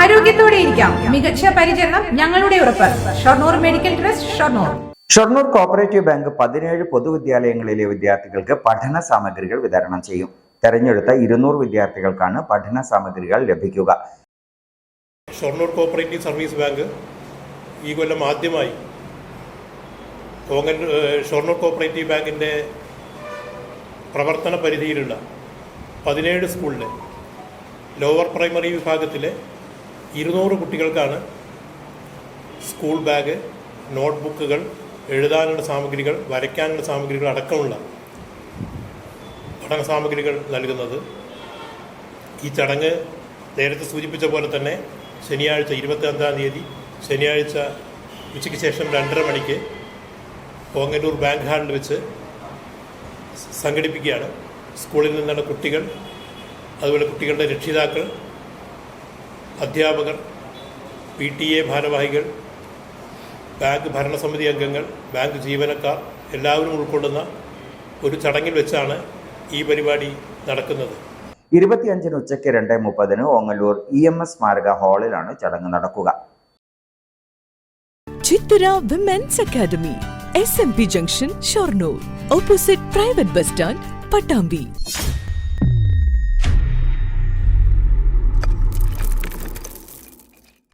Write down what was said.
ആരോഗ്യത്തോടെ ഇരിക്കാം മികച്ച പരിചരണം ഞങ്ങളുടെ ഉറപ്പ്. Shoranur medical trust Shoranur. Shoranur cooperative bank പതിനേഴ് പൊതുവിദ്യാലയങ്ങളിലെ വിദ്യാർത്ഥികൾക്ക് പഠന സാമഗ്രികൾ വിതരണം ചെയ്യും. തെരഞ്ഞെടുത്ത ഇരുന്നൂറ് വിദ്യാർത്ഥികൾക്കാണ് പഠന സാമഗ്രികൾ ലഭിക്കുക. ഷൊർണൂർ കോപ്പറേറ്റീവ് സർവീസ് ബാങ്ക് ഈ കൊല്ലം ആദ്യമായി ഷൊർണൂർ കോപ്പറേറ്റീവ് ബാങ്കിന്റെ പ്രവർത്തന പരിധിയിലുള്ള പതിനേഴ് സ്കൂളിലെ ലോവർ പ്രൈമറി വിഭാഗത്തിലെ ഇരുന്നൂറ് കുട്ടികൾക്കാണ് സ്കൂൾ ബാഗ് നോട്ട്ബുക്കുകൾ എഴുതാനുള്ള സാമഗ്രികൾ വരയ്ക്കാനുള്ള സാമഗ്രികൾ അടക്കമുള്ള പഠന സാമഗ്രികൾ നൽകുന്നത്. ഈ ചടങ്ങ് നേരത്തെ സൂചിപ്പിച്ച പോലെ തന്നെ ശനിയാഴ്ച ഇരുപത്തി അഞ്ചാം തീയതി ശനിയാഴ്ച ഉച്ചയ്ക്ക് ശേഷം രണ്ടര മണിക്ക് കോങ്ങല്ലൂർ ബാങ്ക് ഹാളിൽ വെച്ച് സംഘടിപ്പിക്കുകയാണ്. സ്കൂളിൽ നിന്നുള്ള കുട്ടികൾ അതുപോലെ കുട്ടികളുടെ രക്ഷിതാക്കൾ അധ്യാപകർ പി ടി എ ഭാരവാഹികൾ ബാങ്ക് ഭരണസമിതി അംഗങ്ങൾ ബാങ്ക് ജീവനക്കാർ എല്ലാവരും ഉൾക്കൊള്ളുന്ന ഒരു ചടങ്ങിൽ വെച്ചാണ് ഈ പരിപാടി നടക്കുന്നത്. ഇരുപത്തിയഞ്ചിന് ഉച്ചയ്ക്ക് രണ്ട് മുപ്പതിന് ഓങ്ങല്ലൂർ ഇ എം എസ് സ്മാരക ഹാളിലാണ് ചടങ്ങ് നടക്കുക. Chithura women's academy S M P junction Shoranur opposite private bus stand Pattambi